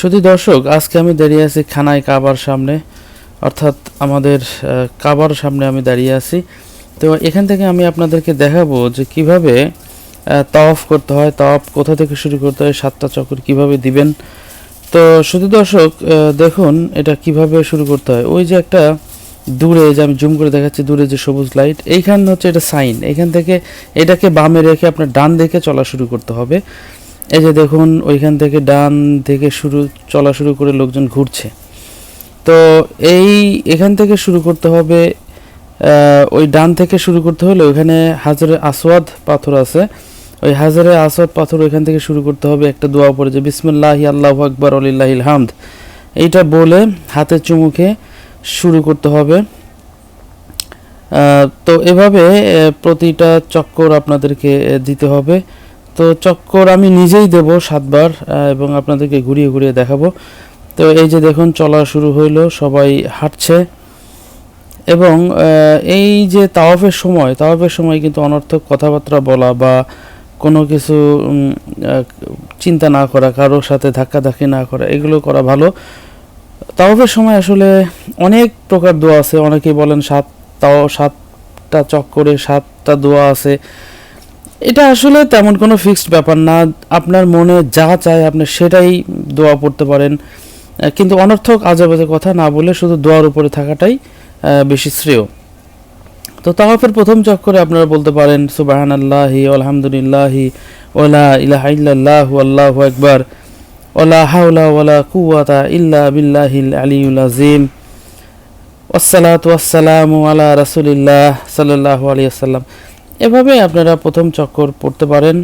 শুধু দর্শক, আজকে আমি দাঁড়িয়ে আছি খানায় কাবার সামনে, অর্থাৎ আমাদের কাবার সামনে আমি দাঁড়িয়ে আছি। তো এখান থেকে আমি আপনাদেরকে দেখাবো যে কীভাবে তওয়াফ করতে হয়, তওয়াফ কোথা থেকে শুরু করতে হয়, সাতটা চক্কর কীভাবে দিবেন। তো শুধু দর্শক দেখুন এটা কীভাবে শুরু করতে হয়। ওই যে একটা দূরে যে আমি জুম করে দেখাচ্ছি, দূরে যে সবুজ লাইট, এইখান হচ্ছে এটা সাইন। এখান থেকে এটাকে বামে রেখে আপনার ডান দিকে চলা শুরু করতে হবে। এই যে দেখুন, ওইখান থেকে ডান থেকে শুরু, চলা শুরু করে লোকজন ঘুরছে। তো এই এখান থেকে শুরু করতে হবে ওই ডান থেকে শুরু করতে হলে ওইখানে হাজারে আসওয়াদ পাথর আছে। ওই হাজারে আসওয়াদ পাথর ওইখান থেকে শুরু করতে হবে, একটা দোয়া পড়ে যে, বিসমুল্লাহি, আল্লাহু আকবার আলিল্লাহ হামদ। এইটা বলে হাতের চুমুকে শুরু করতে হবে। তো এভাবে প্রতিটা চক্কর আপনাদেরকে দিতে হবে। তো চক্কর আমি নিজেই দেব সাতবার এবং আপনাদেরকে ঘুরিয়ে ঘুরিয়ে দেখাবো। তো এই যে দেখুন, চলা শুরু হইল, সবাই হাঁটছে। এবং এই যে তাওয়াফের সময় তাওয়াফের সময় কিন্তু অনর্থক কথাবার্তা বলা বা কোনো কিছু চিন্তা না করা, কারোর সাথে ধাক্কাধাক্কি না করা, এগুলো করা ভালো। তাওয়াফের সময় আসলে অনেক প্রকার দোয়া আছে। অনেকেই বলেন সাত তাও, সাতটা চক্করে সাতটা দোয়া আছে। এটা আসলে তেমন কোনো ফিক্সড ব্যাপার না। আপনার মনে যা চায় আপনি সেটাই দোয়া পড়তে পারেন। কিন্তু অনর্থক আজেবাজে কথা না বলে শুধু দোয়ার উপরে থাকাটাই বেশি শ্রেয়। তো তাওয়াফের প্রথম চক্করে আপনারা বলতে পারেন সুবাহান আল্লাহি আলহামদুলিল্লাহি ওলা ইলাহা ইল্লাল্লাহু, আল্লাহু আকবার ওলা হাওলা ওয়ালা কুওয়াতা ইল্লা বিল্লাহিল আলিউল আযীম। ওয়াসসালাতু ওয়াসসালামু আলা রাসূলিল্লাহ সাল্লাল্লাহু আলাইহি ওয়াসাল্লাম। এভাবে আপনারা প্রথম চক্কর পড়তে পারেন।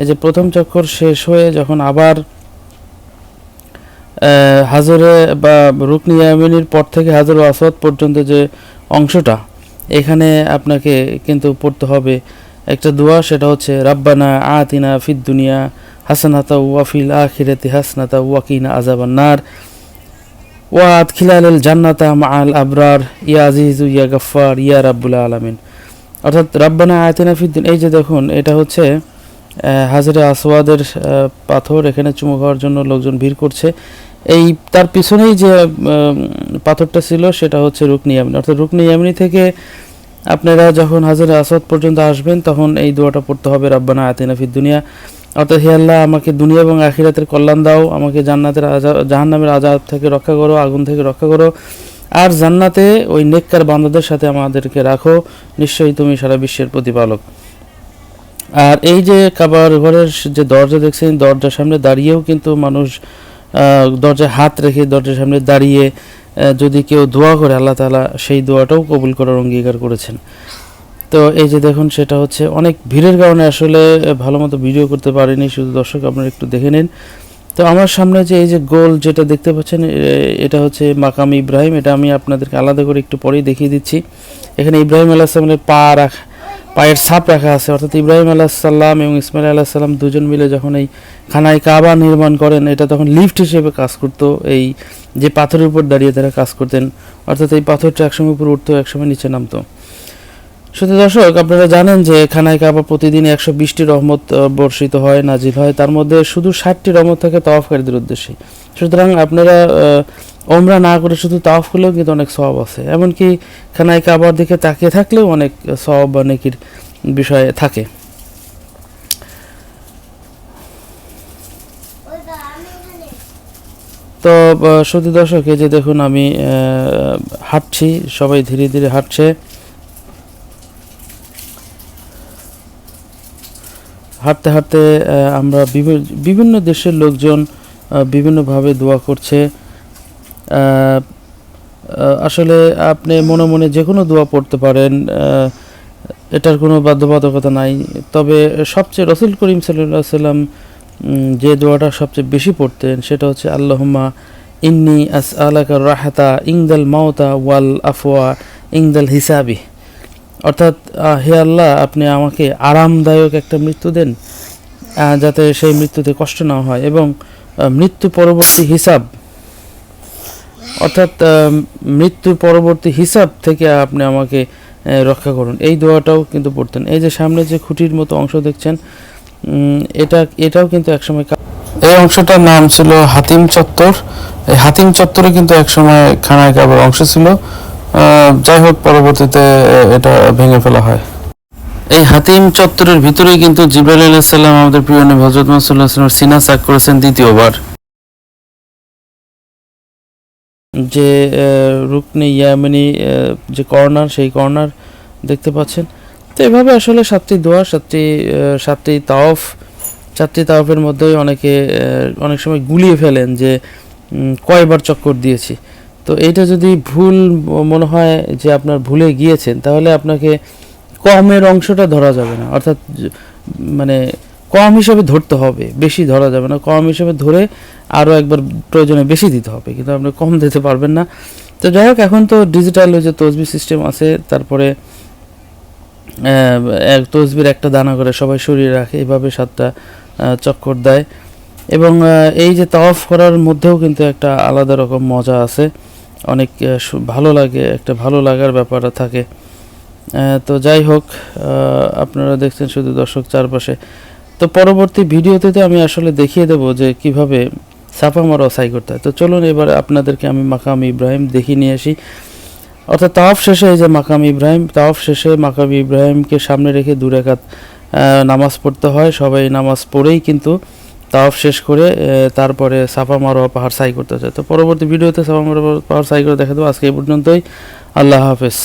এই যে প্রথম চক্কর শেষ হয়ে যখন আবার হাজরে বা রুকনি ইয়ামিনীর পর থেকে হাজর আসওয়াদ পর্যন্ত যে অংশটা, এখানে আপনাকে কিন্তু পড়তে হবে। একটা দোয়া, সেটা হচ্ছে, রাব্বানা আতিনা ফিদ দুনিয়া হাসানাতা ওয়াফিল আখিরাতি হাসনাতা ওয়াকিনা আজাবান নার। ওয়া আদখিলাল জান্নাতা মাআল আবরার। ইয়া আজিজু, ইয়া গাফফার, ইয়া রাব্বুল আলামিন। অর্থাৎ রাব্বানা আতিনা ফিদ দুনিয়া, এই যে দেখুন, এটা হচ্ছে হাজরে আসওয়াদের পাথর, এখানে চুমু খাওয়ার জন্য লোকজন ভিড় করছে। এই, তার পিছনেই যে পাথরটা ছিল, সেটা হচ্ছে রুকনি ইয়ামিনী। অর্থাৎ রুকনি ইয়ামিনী থেকে আপনারা যখন হাজরে আসওয়াদ পর্যন্ত আসবেন, তখন এই দোয়াটা পড়তে হবে, রাব্বানা ফিদ দুনিয়া। অর্থাৎ হে আল্লাহ, আমাকে দুনিয়া এবং আখিরাতের কল্যাণ দাও, আমাকে জান্নাতের আজা, জাহান্নামের আজাব থেকে রক্ষা করো, আগুন থেকে রক্ষা করো। আর জান্নাতে ওই নেককার বান্দাদের সাথে আমাদেরকে রাখো। নিশ্চয়ই তুমি সারা বিশ্বের প্রতিপালক। আর এই যে কাবার ঘরের যে দরজা দেখছেন, দরজার সামনে দাঁড়িয়েও কিন্তু মানুষ দরজায় হাত রেখে দরজার সামনে দাঁড়িয়ে যদি কেউ দোয়া করে, আল্লাহ তালা সেই দোয়াটাও কবুল করার অঙ্গীকার করেছেন। তো এই যে দেখুন, সেটা হচ্ছে অনেক ভিড়ের কারণে আসলে ভালো মতো ভিডিও করতে পারিনি। শুধু দর্শক আপনারা একটু দেখে নিন। তো আমার সামনে যে এই যে গোল যেটা দেখতে পাচ্ছেন এটা হচ্ছে মাকাম ইব্রাহিম। এটা আমি আপনাদেরকে আলাদা করে একটু পরেই দেখিয়ে দিচ্ছি। এখানে ইব্রাহিম আল্লাহ সালামের পা রাখ, পায়ের ছাপ রাখা আছে। অর্থাৎ ইব্রাহিম আলাহ সাল্লাম এবং ইসমাইল আলাহ সাল্লাম দুজন মিলে যখন এই খানায় কাবা নির্মাণ করেন, এটা তখন লিফট হিসেবে কাজ করতো। এই যে পাথরের উপর দাঁড়িয়ে তারা কাজ করতেন। অর্থাৎ এই পাথরটা একসময় উপর উঠতো, একসময় নিচে নামতো। শুধু দর্শক, আপনারা জানেন যে খানায় কাবা প্রতিদিন একশো বিশটি রহমত বর্ষিত হয়, নাজিল হয়। তার মধ্যে শুধু ষাটটি রহমত থাকে তওয়াফকারীদের উদ্দেশ্যে। সুতরাং আপনারা ওমরা না করে শুধু তাওয়াফ করলেও কিন্তু অনেক সওয়াব আছে। এমনকি খানায় কাবার দিকে তাকিয়ে থাকলেও অনেক সওয়াব বা নেকির বিষয় থাকে। তো শুধু দর্শক, এই যে দেখুন আমি হাঁটছি, সবাই ধীরে ধীরে হাঁটছে। হাঁটতে হাঁটতে আমরা বিভি- বিভিন্ন দেশের লোকজন বিভিন্নভাবে দোয়া করছে। আসলে আপনি মনে মনে যে কোনো দোয়া পড়তে পারেন এটার কোনো বাধ্যবাধকতা নাই। তবে সবচেয়ে রসুল করিম সাল্লাহ সাল্লাম যে দোয়াটা সবচেয়ে বেশি পড়তেন, সেটা হচ্ছে আল্লাহমা ইন্নি আস আলাকা রাহাতা ইংদাল মাওতা ওয়াল আফওয়া ইংদাল হিসাবি। অর্থাৎ হে আল্লাহ, আপনি আমাকে আরামদায়ক একটা মৃত্যু দেন যাতে সেই মৃত্যুতে কষ্ট না হয় এবং মৃত্যু পরবর্তী হিসাব, অর্থাৎ মৃত্যু পরবর্তী হিসাব থেকে আপনি আমাকে রক্ষা করুন। এই দোয়াটাও কিন্তু পড়তেন। এই যে সামনে যে খুঁটির মতো অংশ দেখছেন এটা, এটাও কিন্তু একসময় এই অংশটার নাম ছিল হাতিম চত্বর। এই হাতিম চত্বরে কিন্তু একসময় খানায় কাবার অংশ ছিল। যাই হোক, পরবর্তীতে এটা ভেঙে ফেলা হয়। এই হাতিম চত্বরের ভিতরেই কিন্তু জিব্রাইল আলাইসাল্লাম আমাদের প্রিয় নবী হজরত মাসুল্লাহ সিনা সাক করেছেন দ্বিতীয়বার। যে রুকনি ইয়ামিনী যে কর্নার, সেই কর্নার দেখতে পাচ্ছেন। তো এভাবে আসলে সাতটি দোয়া, সাতটি সাতটি তাওফ চারটি তাওফের মধ্যেই অনেকে অনেক সময় গুলিয়ে ফেলেন যে কয়বার চক্কর দিয়েছি। তো এটা যদি ভুল মনে হয় যে আপনার ভুলে গিয়েছেন, তাহলে আপনাকে কমের অংশটা ধরা যাবে না। অর্থাৎ মানে কম হিসাবে ধরতে হবে, বেশি ধরা যাবে না। কম হিসাবে ধরে আরও একবার প্রয়োজনে বেশি দিতে হবে, কিন্তু আপনি কম দিতে পারবেন না। তো যাই হোক, এখন তো ডিজিটাল যে তসবি সিস্টেম আছে, তারপরে এক তসবির একটা দানা করে সবাই সরিয়ে রাখে, এভাবে সাতটা চক্কর দেয়। এবং এই যে তাওয়াফ করার মধ্যেও কিন্তু একটা আলাদা রকম মজা আছে। অনেক ভালো লাগে একটা ভালো লাগার ব্যাপার থাকে। তো যাই হোক আপনারা দেখছেন শুধু দর্শক চারপাশে। তো পরবর্তী ভিডিওতে তো আমি আসলে দেখিয়ে দেব যে কীভাবে সাফা মারা সাই করতে হয়। তো চলুন এবার আপনাদেরকে আমি মাকাম ইব্রাহিম দেখিয়ে নিয়ে আসি। অর্থাৎ তাওয়াফ শেষে এই যে মাকাম ইব্রাহিম তাওয়াফ শেষে মাকাম ইব্রাহিমকে সামনে রেখে দু রেখাত আহ, নামাজ পড়তে হয়। সবাই নামাজ পড়েই কিন্তু তাওয়াফ শেষ করে তারপরে সাফা মারোয়া পাহাড় সাই করতে হচ্ছে তো পরবর্তী ভিডিওতে সাফা মারোয়া পাহাড় সাই করে দেখা দেবো। আজকে এই পর্যন্তই। আল্লাহ হাফেজ।